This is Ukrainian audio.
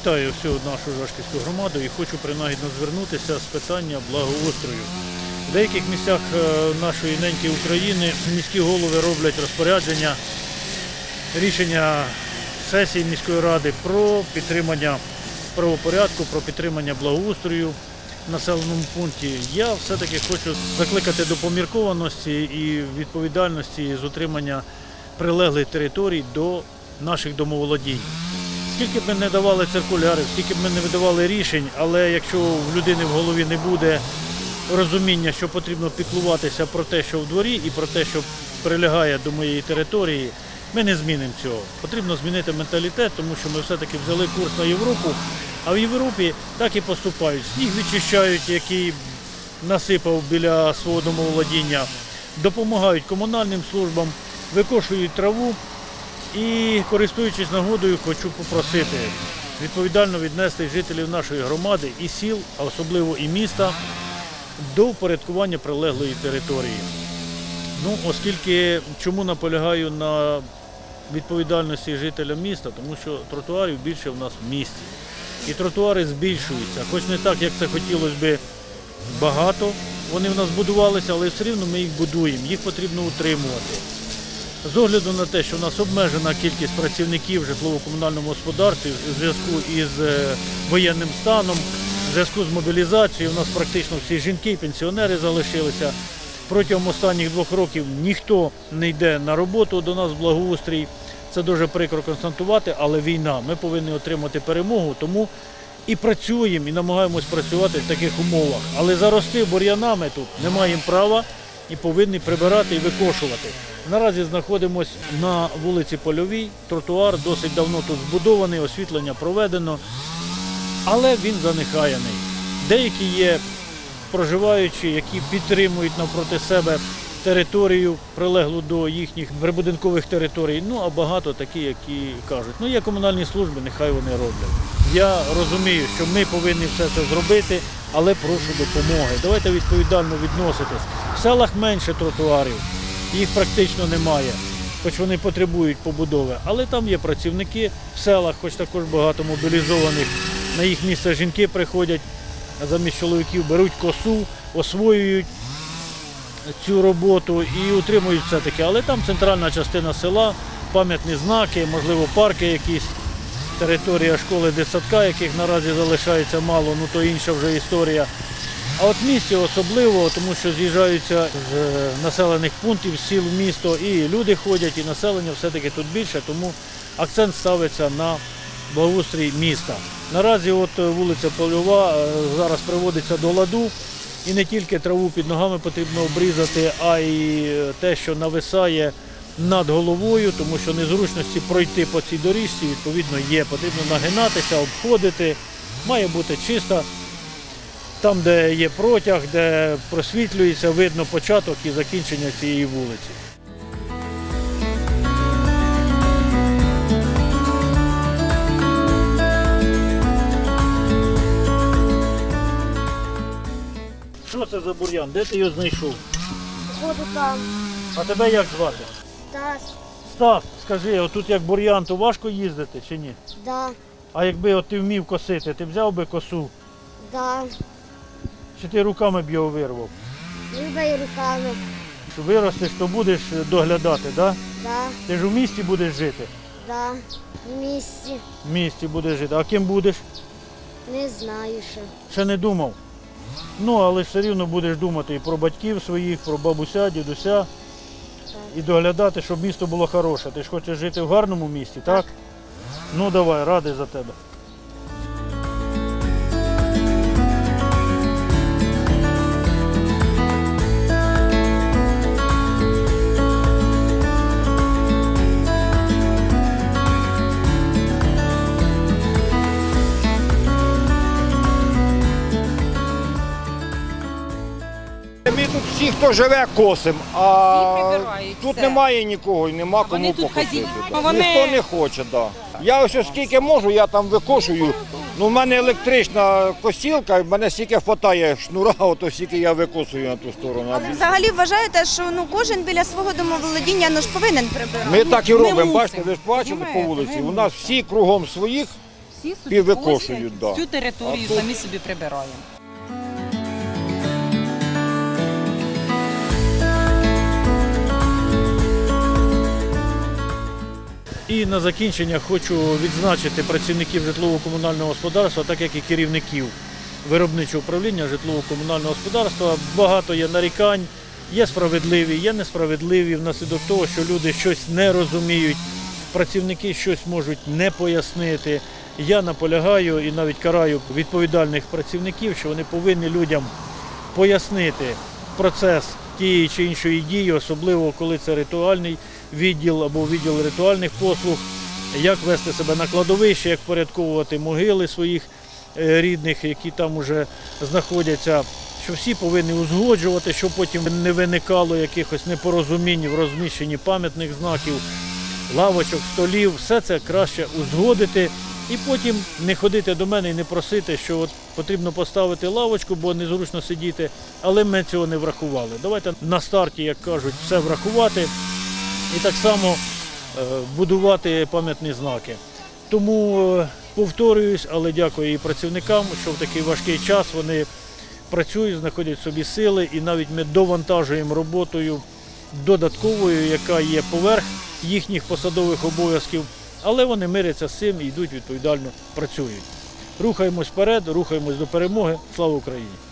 Вітаю всю нашу Жашківську громаду і хочу принагідно звернутися з питання благоустрою. В деяких місцях е, нашої неньки України міські голови роблять розпорядження, рішення сесії міської ради про підтримання правопорядку, про підтримання благоустрою в населеному пункті. Я все-таки хочу закликати до поміркованості і відповідальності з утримання прилеглих територій до наших домоволодінь. Скільки б ми не давали циркулярів, скільки б ми не видавали рішень, але якщо в людини в голові не буде розуміння, що потрібно піклуватися про те, що в дворі, і про те, що прилягає до моєї території, ми не змінимо цього. Потрібно змінити менталітет, тому що ми все-таки взяли курс на Європу, а в Європі так і поступають. Сніг відчищають, який насипав біля свого домоволодіння, допомагають комунальним службам, викошують траву. І користуючись нагодою, хочу попросити відповідально віднести жителів нашої громади і сіл, а особливо і міста, до впорядкування прилеглої території. Ну, оскільки чому наполягаю на відповідальності жителя міста, тому що тротуарів більше в нас в місті. І тротуари збільшуються, хоч не так, як це хотілося би багато. Вони в нас будувалися, але все рівно ми їх будуємо, їх потрібно утримувати. З огляду на те, що в нас обмежена кількість працівників в житлово-комунальному господарстві в зв'язку із е, воєнним станом, в зв'язку з мобілізацією, у нас практично всі жінки і пенсіонери залишилися. Протягом останніх двох років ніхто не йде на роботу до нас в благоустрій. Це дуже прикро констатувати, але війна. Ми повинні отримати перемогу, тому і працюємо, і намагаємось працювати в таких умовах. Але зарости бур'янами тут не маємо права і повинні прибирати і викошувати. Наразі знаходимося на вулиці Польовій. Тротуар досить давно тут збудований, освітлення проведено, але він занехаяний. Деякі є проживаючі, які підтримують навпроти себе територію, прилеглу до їхніх прибудинкових територій. Ну а багато такі, які кажуть, ну є комунальні служби, нехай вони роблять. Я розумію, що ми повинні все це зробити, але прошу допомоги. Давайте відповідально відноситись. В селах менше тротуарів, їх практично немає, хоч вони потребують побудови. Але там є працівники в селах, хоч також багато мобілізованих. На їх місце жінки приходять замість чоловіків, беруть косу, освоюють цю роботу і утримують все-таки. Але там центральна частина села, пам'ятні знаки, можливо, парки якісь, територія школи дитсадка, яких наразі залишається мало, ну то інша вже історія. А от місті особливо, тому що з'їжджаються з е, населених пунктів, сіл в місто, і люди ходять, і населення все-таки тут більше, тому акцент ставиться на благоустрій міста. Наразі от е, вулиця Польова е, зараз приводиться до ладу. І не тільки траву під ногами потрібно обрізати, а й те, що нависає над головою, тому що незручності пройти по цій доріжці, відповідно, є. Потрібно нагинатися, обходити. Має бути чисто. Там, де є протяг, де просвітлюється, видно початок і закінчення цієї вулиці. Що це за бур'ян? Де ти його знайшов? Буду там. А тебе як звати? Стас. Стас, скажи, отут як бур'ян, то важко їздити чи ні? Да, А якби от ти вмів косити, ти взяв би косу, да. Чи ти руками б його вирвав? Любой руками. Виростеш, то будеш доглядати, да? Да, Ти ж у місті будеш жити. да. Вместе. В місті будеш жити. А ким будеш? Не знаю ще. Ще не думав. Ну, але все рівно будеш думати і про батьків своїх, про бабуся, дідуся. І доглядати, щоб місто було хороше. Ти ж хочеш жити в гарному місті, так? Ну давай, радий за тебе. Хто живе, косим, а прибирають тут все. немає нікого і нема Вони кому тут покосити. да. Вони- Ніхто не хоче, да. Я ось скільки можу, я там викошую. Ну, в мене електрична косілка, і в мене стільки вистачає шнура, ото стільки я викосую на ту сторону. А Але взагалі вважаєте, що ну кожен біля свого домоволодіння ну ж повинен прибирати. Ми так і робимо. мусимо. Бачите, ви ж бачили по Понімаєте, вулиці. ми У нас всі кругом своїх всі собі І викошують, косять, да. всю територію А тут- самі собі прибираємо. І на закінчення хочу відзначити працівників житлово-комунального господарства, так як і керівників виробничого управління житлово-комунального господарства. Багато є нарікань, є справедливі, є несправедливі внаслідок того, що люди щось не розуміють, працівники щось можуть не пояснити. Я наполягаю і навіть караю відповідальних працівників, що вони повинні людям пояснити процес тієї чи іншої дії, особливо коли це ритуальний відділ або відділ ритуальних послуг, як вести себе на кладовище, як порядковувати могили своїх е, рідних, які там уже знаходяться. Що всі повинні узгоджувати, щоб потім не виникало якихось непорозумінь в розміщенні пам'ятних знаків, лавочок, столів. Все це краще узгодити і потім не ходити до мене і не просити, що от потрібно поставити лавочку, бо незручно сидіти, але ми цього не врахували. Давайте на старті, як кажуть, все врахувати і так само е, будувати пам'ятні знаки. Тому е, повторююсь, але дякую і працівникам, що в такий важкий час вони працюють, знаходять собі сили, і навіть ми довантажуємо роботою додатковою, яка є поверх їхніх посадових обов'язків, але вони миряться з цим і йдуть відповідально працюють. Рухаємось вперед, рухаємось до перемоги. Слава Україні!